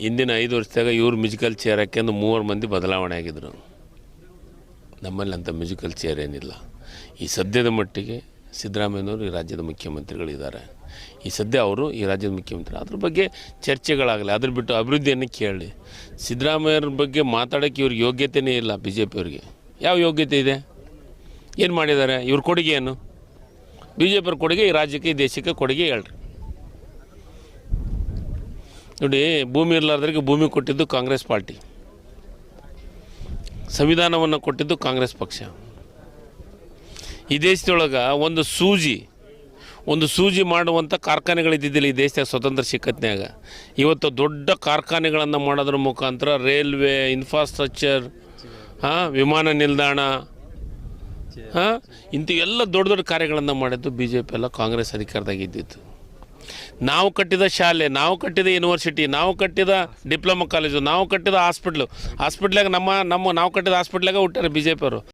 ಹಿಂದಿನ ಐದು ವರ್ಷದಾಗ ಇವರು ಮ್ಯೂಸಿಕಲ್ ಚೇರ್ ಹಾಕ್ಯಂದು ಮೂವರು ಮಂದಿ ಬದಲಾವಣೆ ಆಗಿದ್ರು. ನಮ್ಮಲ್ಲಿ ಅಂಥ ಮ್ಯೂಸಿಕಲ್ ಚೇರ್ ಏನಿಲ್ಲ. ಈ ಸದ್ಯದ ಮಟ್ಟಿಗೆ ಸಿದ್ದರಾಮಯ್ಯನವರು ಈ ರಾಜ್ಯದ ಮುಖ್ಯಮಂತ್ರಿಗಳಿದ್ದಾರೆ. ಈ ಸದ್ಯ ಅವರು ಈ ರಾಜ್ಯದ ಮುಖ್ಯಮಂತ್ರಿ. ಅದ್ರ ಬಗ್ಗೆ ಚರ್ಚೆಗಳಾಗಲಿ, ಅದ್ರ ಬಿಟ್ಟು ಅಭಿವೃದ್ಧಿಯನ್ನು ಕೇಳಿ. ಸಿದ್ದರಾಮಯ್ಯವ್ರ ಬಗ್ಗೆ ಮಾತಾಡೋಕ್ಕೆ ಇವ್ರಿಗೆ ಯೋಗ್ಯತೆಯೇ ಇಲ್ಲ ಬಿ ಜೆ ಪಿಯವ್ರಿಗೆ ಯಾವ ಯೋಗ್ಯತೆ ಇದೆ? ಏನು ಮಾಡಿದ್ದಾರೆ? ಇವ್ರ ಕೊಡುಗೆ ಏನು ಬಿ ಜೆ ಪಿಯವ್ರ ಕೊಡುಗೆ ಈ ರಾಜ್ಯಕ್ಕೆ, ಈ ದೇಶಕ್ಕೆ ಕೊಡುಗೆ ಹೇಳ್ರಿ. ನೋಡಿ, ಭೂಮಿ ಇರಲಾರ್ದ್ರಿಗೆ ಭೂಮಿ ಕೊಟ್ಟಿದ್ದು ಕಾಂಗ್ರೆಸ್ ಪಾರ್ಟಿ. ಸಂವಿಧಾನವನ್ನು ಕೊಟ್ಟಿದ್ದು ಕಾಂಗ್ರೆಸ್ ಪಕ್ಷ. ಈ ದೇಶದೊಳಗೆ ಒಂದು ಸೂಜಿ ಒಂದು ಸೂಜಿ ಮಾಡುವಂಥ ಕಾರ್ಖಾನೆಗಳಿದ್ದಿದ್ದಿಲ್ಲ ಈ ದೇಶದಾಗ ಸ್ವತಂತ್ರ ಸಿಕ್ಕತ್ನಾಗ ಇವತ್ತು ದೊಡ್ಡ ಕಾರ್ಖಾನೆಗಳನ್ನು ಮಾಡೋದ್ರ ಮುಖಾಂತರ ರೈಲ್ವೆ ಇನ್ಫ್ರಾಸ್ಟ್ರಕ್ಚರ್ ಹಾಂ, ವಿಮಾನ ನಿಲ್ದಾಣ, ಹಾಂ ಇಂಥ ಎಲ್ಲ ದೊಡ್ಡ ದೊಡ್ಡ ಕಾರ್ಯಗಳನ್ನು ಮಾಡಿದ್ದು ಬಿ ಜೆ ಪಿ ಎಲ್ಲ ಕಾಂಗ್ರೆಸ್ ಅಧಿಕಾರದಾಗ ಇದ್ದಿತ್ತು ನಾವು ಕಟ್ಟಿದ ಶಾಲೆ, ನಾವು ಕಟ್ಟಿದ ಯೂನಿವರ್ಸಿಟಿ ನಾವು ಕಟ್ಟಿದ ಡಿಪ್ಲೊಮಾ ಕಾಲೇಜು ನಾವು ಕಟ್ಟಿದ ಹಾಸ್ಪಿಟ್ಲು ಹಾಸ್ಪಿಟ್ಲಾಗ ನಮ್ಮ ನಮ್ಮ, ನಾವು ಕಟ್ಟಿದ ಹಾಸ್ಪಿಟ್ಲಾಗ ಹುಟ್ಟಾರೆ ಬಿ ಜೆ ಪಿಯವರು